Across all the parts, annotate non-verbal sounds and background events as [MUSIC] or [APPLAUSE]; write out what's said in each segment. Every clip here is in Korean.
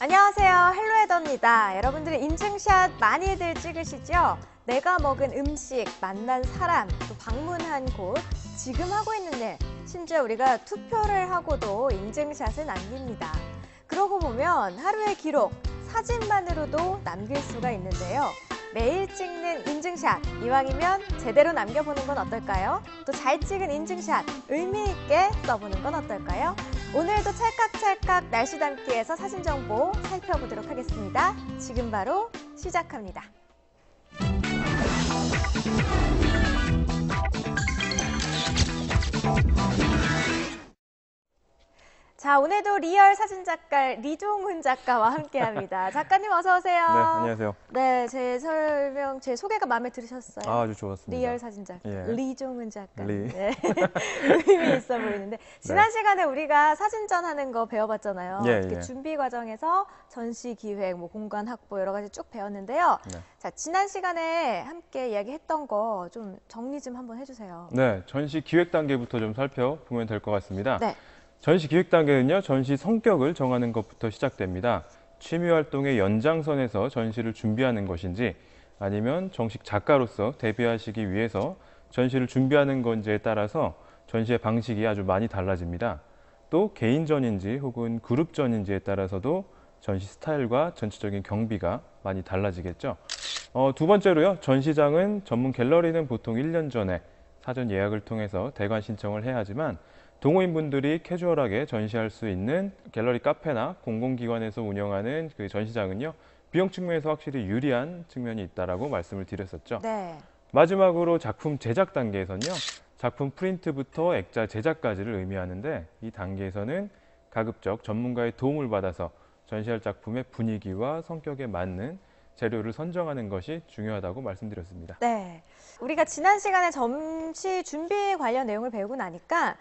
안녕하세요. 헬로헤더입니다. 여러분들이 인증샷 많이들 찍으시죠? 내가 먹은 음식, 만난 사람, 또 방문한 곳, 지금 하고 있는 일, 심지어 우리가 투표를 하고도 인증샷을 남깁니다. 그러고 보면 하루의 기록, 사진만으로도 남길 수가 있는데요. 매일 찍는 인증샷, 이왕이면 제대로 남겨보는 건 어떨까요? 또 잘 찍은 인증샷, 의미 있게 써보는 건 어떨까요? 오늘도 찰칵찰칵 날씨 담기에서 사진 정보 살펴보도록 하겠습니다. 지금 바로 시작합니다. 자, 오늘도 리얼 사진 작가 리종훈 작가와 함께합니다. [LAUGHS] 작가님 어서 오세요. 네, 안녕하세요. 네, 제 설명, 제 소개가 마음에 들으셨어요? 아, 아주 좋았습니다. 리얼 사진 작가 예. 리종훈 작가. 리. 네. [LAUGHS] 의미 있어 보이는데 [LAUGHS] 지난 시간에 우리가 사진전 하는 거 배워봤잖아요. 예, 예. 준비 과정에서 전시 기획, 뭐 공간 확보 여러 가지 쭉 배웠는데요. 네. 자 지난 시간에 함께 이야기했던 거 좀 정리 좀 한번 해주세요. 네, 전시 기획 단계부터 좀 살펴보면 될 것 같습니다. 네. 전시 기획 단계는요, 전시 성격을 정하는 것부터 시작됩니다. 취미 활동의 연장선에서 전시를 준비하는 것인지 아니면 정식 작가로서 데뷔하시기 위해서 전시를 준비하는 건지에 따라서 전시의 방식이 아주 많이 달라집니다. 또 개인전인지 혹은 그룹전인지에 따라서도 전시 스타일과 전체적인 경비가 많이 달라지겠죠. 어, 두 번째로요, 전시장은 전문 갤러리는 보통 1년 전에 사전 예약을 통해서 대관 신청을 해야 하지만 동호인분들이 캐주얼하게 전시할 수 있는 갤러리 카페나 공공기관에서 운영하는 그 전시장은요, 비용 측면에서 확실히 유리한 측면이 있다라고 말씀을 드렸었죠. 네. 마지막으로 작품 제작 단계에서는요, 작품 프린트부터 액자 제작까지를 의미하는데 이 단계에서는 가급적 전문가의 도움을 받아서 전시할 작품의 분위기와 성격에 맞는 재료를 선정하는 것이 중요하다고 말씀드렸습니다. 네. 우리가 지난 시간에 점시 준비 관련 내용을 배우고 나니까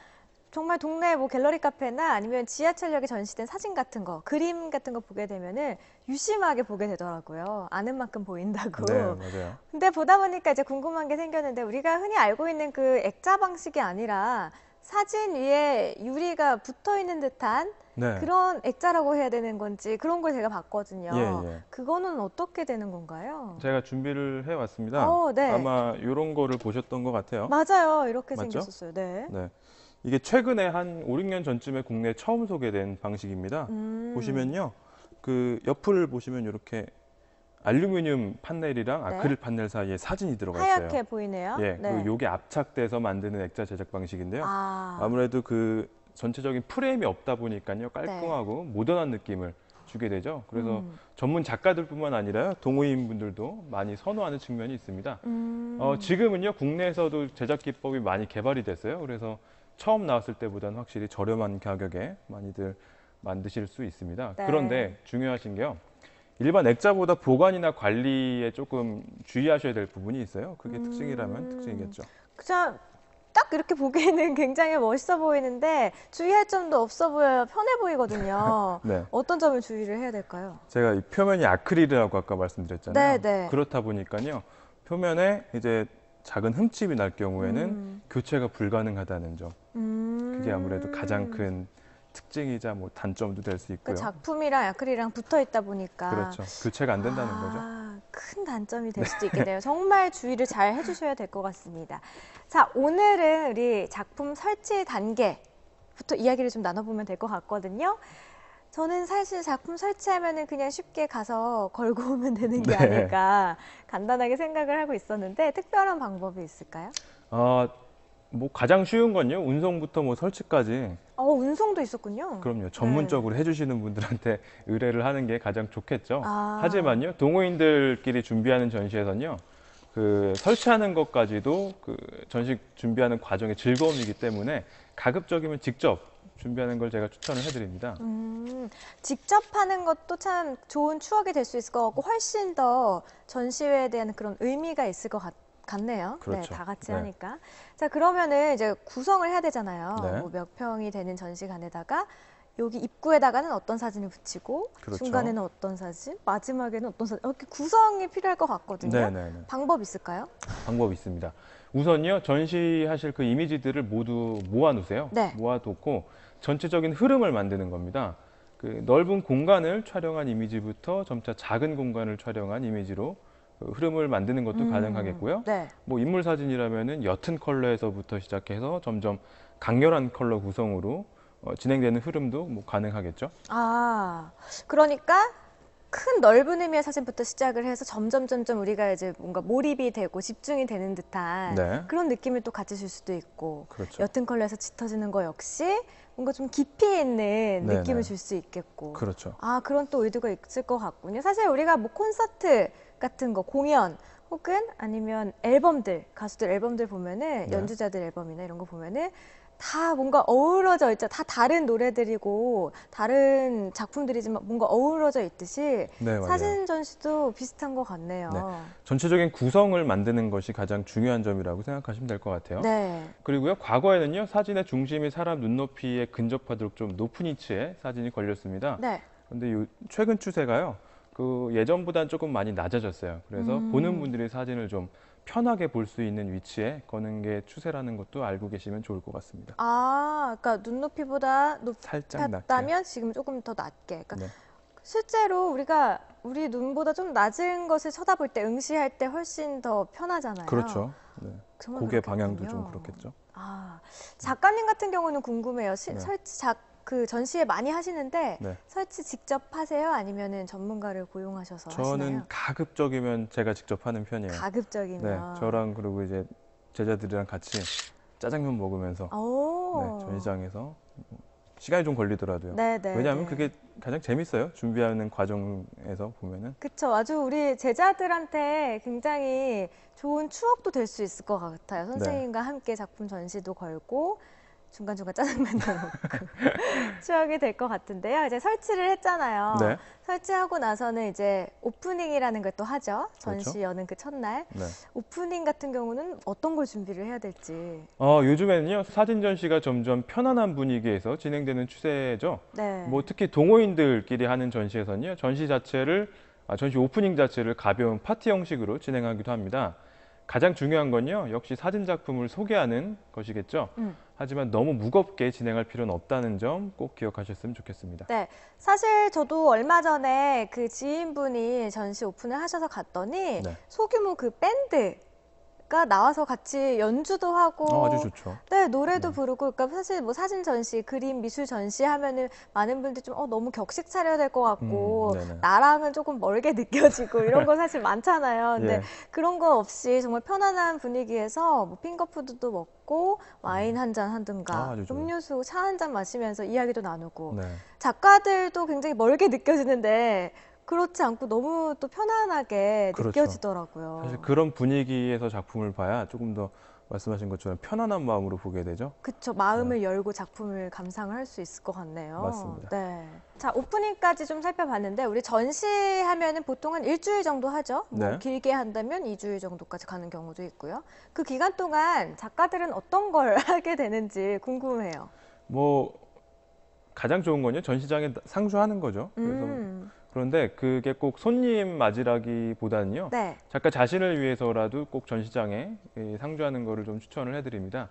정말 동네 뭐 갤러리 카페나 아니면 지하철역에 전시된 사진 같은 거, 그림 같은 거 보게 되면은 유심하게 보게 되더라고요. 아는 만큼 보인다고. 네, 맞아요. 근데 보다 보니까 이제 궁금한 게 생겼는데 우리가 흔히 알고 있는 그 액자 방식이 아니라 사진 위에 유리가 붙어 있는 듯한 네. 그런 액자라고 해야 되는 건지 그런 걸 제가 봤거든요. 예, 예. 그거는 어떻게 되는 건가요? 제가 준비를 해왔습니다. 어, 네. 아마 이런 거를 보셨던 것 같아요. 맞아요. 이렇게 맞죠? 생겼었어요. 네. 네. 이게 최근에 한 5, 6년 전쯤에 국내에 처음 소개된 방식입니다. 음. 보시면요. 그 옆을 보시면 이렇게 알루미늄 판넬이랑 네. 아크릴 판넬 사이에 사진이 들어가 있어요. 하얗게 보이네요. 예, 네. 그리고 요게 압착돼서 만드는 액자 제작 방식인데요. 아, 아무래도 그 전체적인 프레임이 없다 보니까요. 깔끔하고 모던한 느낌을 주게 되죠. 그래서 네. 음. 전문 작가들뿐만 아니라 동호인분들도 많이 선호하는 측면이 있습니다. 음. 어, 지금은요 국내에서도 제작 기법이 많이 개발이 됐어요. 그래서 처음 나왔을 때보다는 확실히 저렴한 가격에 많이들 만드실 수 있습니다. 네. 그런데 중요하신 게요. 일반 액자보다 보관이나 관리에 조금 주의하셔야 될 부분이 있어요. 그게 음. 특징이라면 특징이겠죠. 그냥 딱 이렇게 보기에는 [LAUGHS] 굉장히 멋있어 보이는데 주의할 점도 없어 보여요. 편해 보이거든요. [LAUGHS] 네. 어떤 점을 주의를 해야 될까요? 제가 이 표면이 아크릴이라고 아까 말씀드렸잖아요. 네, 네. 그렇다 보니까요. 표면에 이제 작은 흠집이 날 경우에는 음. 교체가 불가능하다는 점. 음. 그게 아무래도 가장 큰 특징이자 뭐 단점도 될수그 있고요. 작품이랑 아크릴이랑 붙어 있다 보니까 그렇죠. 교체가 안 된다는 거죠. 아, 큰 단점이 될 수도 있겠네요. 정말 주의를 잘 해주셔야 될 것 같습니다. 자, 오늘은 우리 작품 설치 단계부터 이야기를 좀 나눠보면 될 것 같거든요. 저는 사실 작품 설치하면은 그냥 쉽게 가서 [LAUGHS] 걸고 오면 되는 게 네. 아닐까 간단하게 생각을 하고 있었는데 특별한 방법이 있을까요? 아, 뭐 가장 쉬운 건요. 운송부터 뭐 설치까지 어, 운송도 있었군요. 그럼요. 전문적으로 해주시는 분들한테 [LAUGHS] 의뢰를 하는 게 가장 좋겠죠. 아. 하지만요, 동호인들끼리 준비하는 전시에서는요, 그 설치하는 것까지도 그 전시 준비하는 과정의 즐거움이기 때문에 가급적이면 직접 준비하는 걸 제가 추천을 해드립니다. 음, 직접 하는 것도 참 좋은 추억이 될 수 있을 것 같고 훨씬 더 전시회에 대한 그런 의미가 있을 것 같, 같네요. 그렇죠. 네, 다 같이 네. 하니까. 자, 그러면은 이제 구성을 해야 되잖아요. 네. 뭐 몇 평이 되는 전시관에다가 여기 입구에다가는 어떤 사진을 붙이고 그렇죠. 중간에는 어떤 사진, 마지막에는 어떤 사진 이렇게 구성이 필요할 것 같거든요. 네네네. 방법 있을까요? 방법이 있습니다. 우선요, 전시하실 그 이미지들을 모두 모아놓으세요. 네. 모아놓고 전체적인 흐름을 만드는 겁니다. 그 넓은 공간을 촬영한 이미지부터 점차 작은 공간을 촬영한 이미지로 그 흐름을 만드는 것도 음, 가능하겠고요. 네. 뭐 인물 사진이라면은 옅은 컬러에서부터 시작해서 점점 강렬한 컬러 구성으로 어, 진행되는 흐름도 뭐 가능하겠죠. 아, 그러니까 큰 넓은 의미의 사진부터 시작을 해서 점점 점점 우리가 이제 뭔가 몰입이 되고 집중이 되는 듯한 네. 그런 느낌을 또 가지실 수도 있고 그렇죠. 옅은 컬러에서 짙어지는 거 역시 뭔가 좀 깊이 있는 네네. 느낌을 줄 수 있겠고 그렇죠. 아 그런 또 의도가 있을 것 같군요. 사실 우리가 뭐 콘서트 같은 거 공연 혹은 아니면 앨범들 가수들 앨범들 보면은 네. 연주자들 앨범이나 이런 거 보면은 다 뭔가 어우러져 있죠. 다 다른 노래들이고 다른 작품들이지만 뭔가 어우러져 있듯이 네. 사진 전시도 비슷한 것 같네요. 네. 전체적인 구성을 만드는 것이 가장 중요한 점이라고 생각하시면 될 것 같아요. 네. 그리고요, 과거에는요, 사진의 중심이 사람 눈높이에 근접하도록 좀 높은 위치에 사진이 걸렸습니다. 네. 근데 요, 최근 추세가요, 그 예전보다는 조금 많이 낮아졌어요. 그래서 음. 보는 분들이 사진을 좀 편하게 볼 수 있는 위치에 거는 게 추세라는 것도 알고 계시면 좋을 것 같습니다. 아, 그러니까 눈높이보다 살짝 낮게. 높았다면 지금 조금 더 낮게. 그러니까 네. 실제로 우리가 우리 눈보다 좀 낮은 것을 쳐다볼 때 응시할 때 훨씬 더 편하잖아요. 그렇죠. 네. 고개 방향도 그렇겠군요. 좀 그렇겠죠. 아, 작가님 같은 경우는 궁금해요. 시- 네. 설치 작, 그 전시회 많이 하시는데 네. 설치 직접 하세요? 아니면은 전문가를 고용하셔서 저는 하시나요? 가급적이면 제가 직접 하는 편이에요. 가급적이면. 네, 저랑 그리고 이제 제자들이랑 같이 짜장면 먹으면서 오. 네, 전시장에서 시간이 좀 걸리더라도요. 네, 네. 왜냐하면 네. 그게 가장 재밌어요. 준비하는 과정에서 보면은. 그쵸. 아주 우리 제자들한테 굉장히 좋은 추억도 될 수 있을 것 같아요. 네. 선생님과 함께 작품 전시도 걸고 중간중간 짜장면도 먹고 추억이 될 것 같은데요. 이제 설치를 했잖아요. 네. 설치하고 나서는 이제 오프닝이라는 걸 또 하죠. 전시 그렇죠. 여는 그 첫날. 네. 오프닝 같은 경우는 어떤 걸 준비를 해야 될지. 어, 요즘에는요 사진 전시가 점점 편안한 분위기에서 진행되는 추세죠. 네. 뭐 특히 동호인들끼리 하는 전시에서는요 전시 자체를 아, 전시 오프닝 자체를 가벼운 파티 형식으로 진행하기도 합니다. 가장 중요한 건요 역시 사진 작품을 소개하는 것이겠죠. 음. 하지만 너무 무겁게 진행할 필요는 없다는 점 꼭 기억하셨으면 좋겠습니다. 네, 사실 저도 얼마 전에 그 지인분이 전시 오픈을 하셔서 갔더니 네. 소규모 그 밴드 가 나와서 같이 연주도 하고 어, 아주 좋죠. 네, 노래도 네. 부르고 그러니까 사실 뭐 사진 전시, 그림 미술 전시 하면은 많은 분들이 좀 어, 너무 격식 차려야 될 것 같고 음. 나랑은 조금 멀게 [LAUGHS] 느껴지고 이런 거 사실 많잖아요. 근데 예. 그런 거 없이 정말 편안한 분위기에서 뭐 핑거푸드도 먹고 와인 한잔 하든가 아. 음료수 차 한 잔 마시면서 이야기도 나누고 네. 작가들도 굉장히 멀게 느껴지는데 그렇지 않고 너무 또 편안하게 그렇죠. 느껴지더라고요. 사실 그런 분위기에서 작품을 봐야 조금 더 말씀하신 것처럼 편안한 마음으로 보게 되죠. 그쵸 마음을 열고 작품을 감상을 할 수 있을 것 같네요. 맞습니다. 네. 자 오프닝까지 좀 살펴봤는데 우리 전시하면은 보통 한 일주일 정도 하죠. 뭐 네. 길게 한다면 2주일 정도까지 가는 경우도 있고요. 그 기간 동안 작가들은 어떤 걸 [LAUGHS] 하게 되는지 궁금해요. 뭐 가장 좋은 건요 전시장에 상주하는 거죠. 그래서 음, 그런데 그게 꼭 손님 맞이라기보다는요 네. 작가 자신을 위해서라도 꼭 전시장에 이 상주하는 거를 좀 추천을 해드립니다.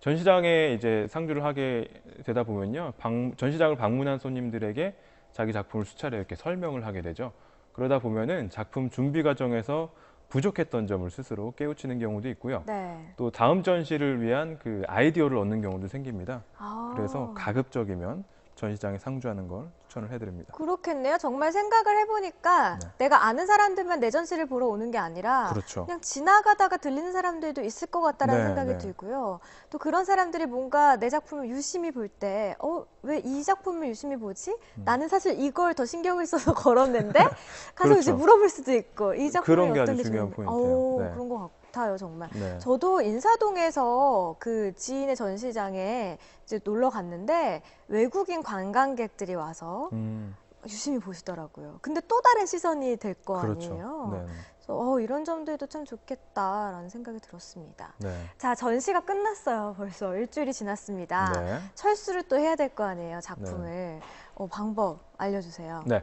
전시장에 이제 상주를 하게 되다 보면요 방- 전시장을 방문한 손님들에게 자기 작품을 수차례 이렇게 설명을 하게 되죠. 그러다 보면은 작품 준비 과정에서 부족했던 점을 스스로 깨우치는 경우도 있고요. 네. 또 다음 전시를 위한 그 아이디어를 얻는 경우도 생깁니다. 아. 그래서 가급적이면 전시장에 상주하는 걸 추천을 해드립니다. 그렇겠네요. 정말 생각을 해보니까 네. 내가 아는 사람들만 내 전시를 보러 오는 게 아니라 그렇죠. 그냥 지나가다가 들리는 사람들도 있을 것 같다라는 네, 생각이 네. 들고요. 또 그런 사람들이 뭔가 내 작품을 유심히 볼 때, 어, 왜 이 작품을 유심히 보지? 음. 나는 사실 이걸 더 신경을 써서 [LAUGHS] 걸었는데, [LAUGHS] 가서 이제 그렇죠. 물어볼 수도 있고, 이 작품이 그런 게 어떤 아주 게 중요한. 포인트예요. 오, 네. 그런 것 같 아요, 정말. 네. 저도 인사동에서 그 지인의 전시장에 이제 놀러 갔는데 외국인 관광객들이 와서 음, 유심히 보시더라고요. 근데 또 다른 시선이 될거 그렇죠. 아니에요. 네. 그래서 어, 이런 점들도 참 좋겠다라는 생각이 들었습니다. 네. 자, 전시가 끝났어요. 벌써 일주일이 지났습니다. 네. 철수를 또 해야 될 거 아니에요, 작품을. 어, 방법 알려주세요. 네.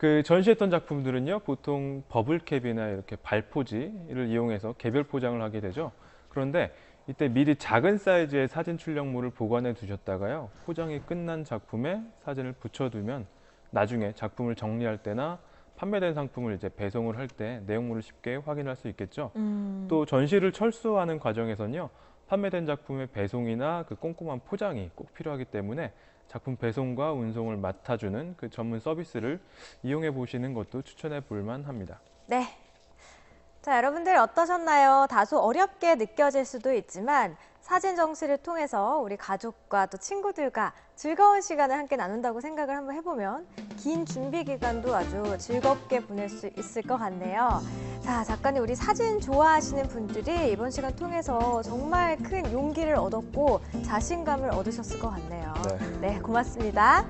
그 전시했던 작품들은요, 보통 버블캡이나 이렇게 발포지를 이용해서 개별 포장을 하게 되죠. 그런데 이때 미리 작은 사이즈의 사진 출력물을 보관해 두셨다가요, 포장이 끝난 작품에 사진을 붙여두면 나중에 작품을 정리할 때나 판매된 상품을 이제 배송을 할 때 내용물을 쉽게 확인할 수 있겠죠. 음. 또 전시를 철수하는 과정에서는요. 판매된 작품의 배송이나 그 꼼꼼한 포장이 꼭 필요하기 때문에 작품 배송과 운송을 맡아주는 그 전문 서비스를 이용해 보시는 것도 추천해 볼 만합니다. 네. 자, 여러분들 어떠셨나요? 다소 어렵게 느껴질 수도 있지만 사진 정시를 통해서 우리 가족과 또 친구들과 즐거운 시간을 함께 나눈다고 생각을 한번 해보면 긴 준비 기간도 아주 즐겁게 보낼 수 있을 것 같네요. 자, 작가님, 우리 사진 좋아하시는 분들이 이번 시간 통해서 정말 큰 용기를 얻었고 자신감을 얻으셨을 것 같네요. 네. 네, 고맙습니다.